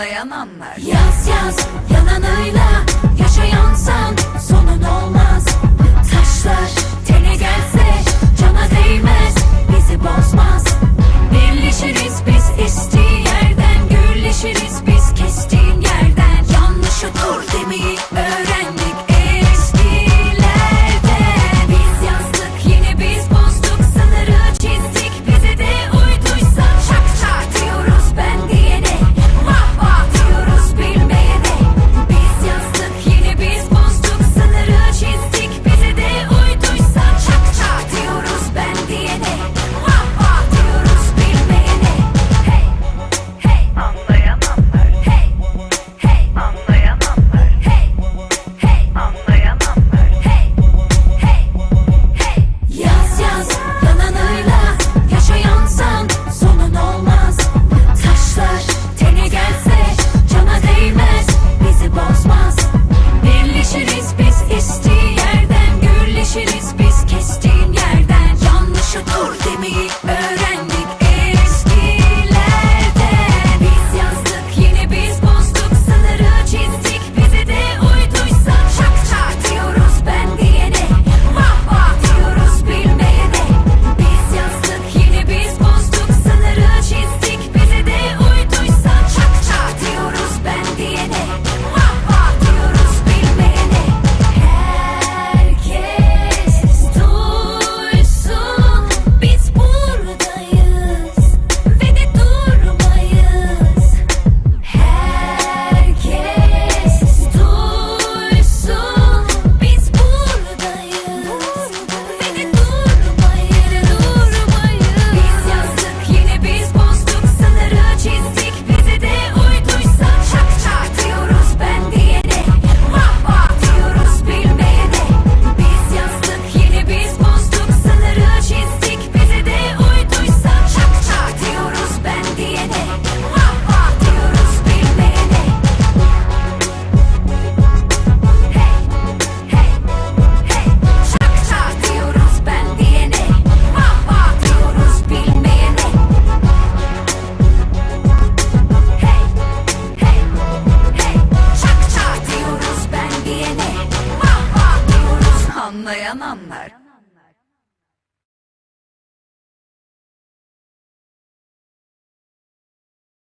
Anlayan anlar. Yaz yaz yalanıyla yaşayansan çak